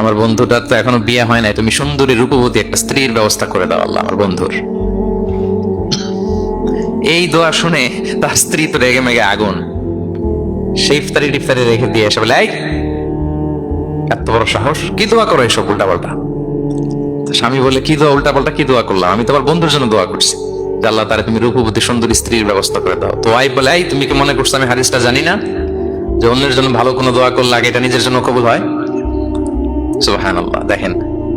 আমার বন্ধুটার তো এখনও বিয়ে হয় নাই। তুমি সুন্দরী, রূপবতী একটা স্ত্রীর ব্যবস্থা করে দাও আল্লাহ, আমার বন্ধুর। এই দোয়া শুনে তার স্ত্রী তো রেগে মেগে আগুন। সেই ইফতারি টিফতারি রেখে দিয়ে এসে বলে এত বড় সাহস, কি দোয়া করো এসব উল্টা পাল্টা স্বামী বলে, কি দোয়া উল্টা পাল্টা কি দোয়া করলাম? আমি তোমার বন্ধুর জন্য দোয়া করছি। আল্লাহ তারা তুমি রূপবতী, সুন্দরী স্ত্রীর ব্যবস্থা করে দাও। তো ওয়াইফ বলে তুমি কি মনে করছ আমি হাদিসটা জানি না? যে অন্যের জন্য ভালো কোনো দোয়া করলে আগে এটা নিজের জন্য কবুল হয়? সুবহান দেখেন,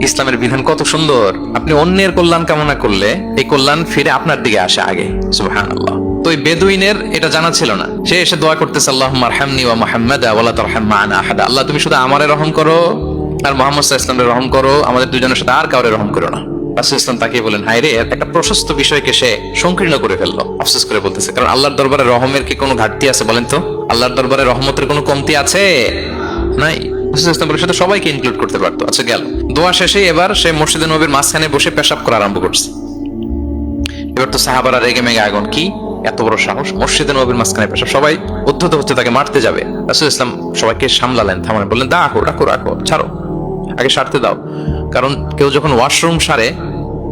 ইসলামের বিধান কত সুন্দর। আপনি অন্যের কল্যাণ কামনা করলে এই কল্যাণ ফিরে আপনার দিকে আসে আগে সুবহান আল্লাহ তো এই বেদুইনের এটা জানা ছিল না। সে এসে দোয়া করতেছে আল্লাহ মারহামনি ওয়া মুহাম্মাদ আল্লাহ, তুমি শুধু আমারে রহম করো আর মোহাম্মদ ওয়াসাল্লামের রহম করো। আমাদের দুজনের সাথে আর কাউরে রহম করো না। ইসলাম তাকে বলেন হায় রে, একটা প্রশস্ত বিষয়কে সে সংকীর্ণ করে ফেলল। আফসোস করে বলতেছে, কারণ আল্লাহর দরবারে রহমের কি কোনো ঘাটতি আছে বলেন তো? আল্লাহর দরবারে রহমতের কোনো কমতি আছে? নাই? রাসূল ইসলাম বলে, সে তো সবাইকে ইনক্লুড করতে পারতো। আচ্ছা গেল। দোয়া শেষে এবার সে মসজিদে নবীর মাঝখানে বসে পেশাব করা আরম্ভ করছে। এবার তো সাহাবারা রেগে মেগে আগুন কি? এত বড় সাহস। মসজিদে নবীর মাঝখানে পেশাব। সবাই উদ্ধত হচ্ছে তাকে মারতে যাবে। রাসূল ইসলাম সবাইকে সামলালেন থামালেন বললেন রাখো রাখো রাখো ছাড়ো। আগে সারতে দাও। কারণ কেউ যখন ওয়াশরুম সারে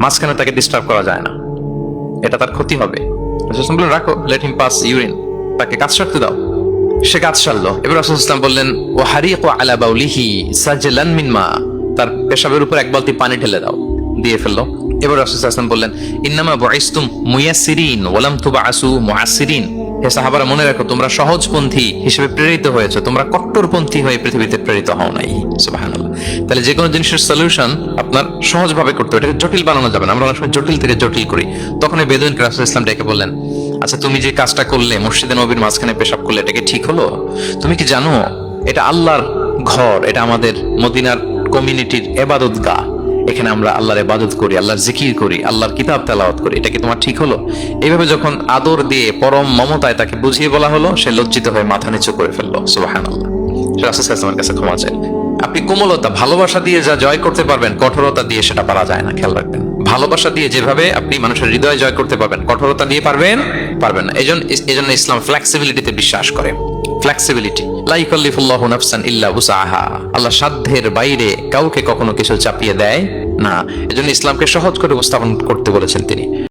মাঝখানে তাকে ডিস্টার্ব করা যায় না। এটা তার ক্ষতি হবে। রাখো লেট হিম পাস ইউরিন তাকে কাজ সারতে দাও। সে কাজ সারলো। এবার রাসূল ইসলাম বললেন ও হারিকু আলা বাউলিহি সাজলান মিন মা। তার পেশাবের উপর এক বালতি পানি ঢেলে দাও, দিয়ে ফেলল। এবার রাসূল ইসলাম বললেন, ইন্নামা বুইসতুম মুয়াসসিরিন ওয়ালাম তুবআসু মুআসসিরিন। হে সাহাবারা, মনে রাখো, তোমরা সহজপন্থী হিসেবে প্রেরিত হয়েছে, তোমরা কট্টরপন্থী হয়ে পৃথিবীতে প্রেরিত হও নাই। সুবহানাল্লাহ। তাহলে যে কোনো জিনিসের সলিউশন আপনার সহজভাবে করতে হবে। এটাকে জটিল বানানো যাবে না। আমরা অনেক সময় জটিল থেকে জটিল করি। তখন বেদুইন রাসূল ইসলাম ডেকে বললেন আচ্ছা তুমি যে কাজটা করলে, মসজিদে নবীর মাঝখানে পেশাব করলে এটাকে ঠিক হলো? তুমি কি জানো, এটা আল্লাহর ঘর, এটা আমাদের মদিনার কমিউনিটির এবাদত গা এখানে আমরা আল্লাহর এবাদত করি, আল্লাহর জিকির করি, আল্লাহর কিতাব তেলাওয়াত করি, এটা কি তোমার ঠিক হলো? এইভাবে যখন আদর দিয়ে পরম মমতায় তাকে বুঝিয়ে বলা হলো, সে লজ্জিত হয়ে মাথা নিচু করে ফেলল সুবাহান আল্লাহ রাসূল কাছে ক্ষমা চাই আপনি কোমলতা, ভালোবাসা দিয়ে যা জয় করতে পারবেন, কঠোরতা দিয়ে সেটা পারা যায় না, খেয়াল রাখবেন। ভালোবাসা দিয়ে যেভাবে আপনি মানুষের হৃদয় জয় করতে পারবেন, কঠোরতা দিয়ে পারবেন পারবেন না। এজন্য এজন্য ইসলাম ফ্লেক্সিবিলিটিতে বিশ্বাস করে। ফ্লেক্সিবিলিটি লাইকাল্লিফুল্লাহু নাফসান ইল্লা উসাহা আল্লাহ সাধ্যের বাইরে কাউকে কখনো কিছু চাপিয়ে দেয় না। এজন্য ইসলামকে সহজ করে উপস্থাপন করতে বলেছেন তিনি।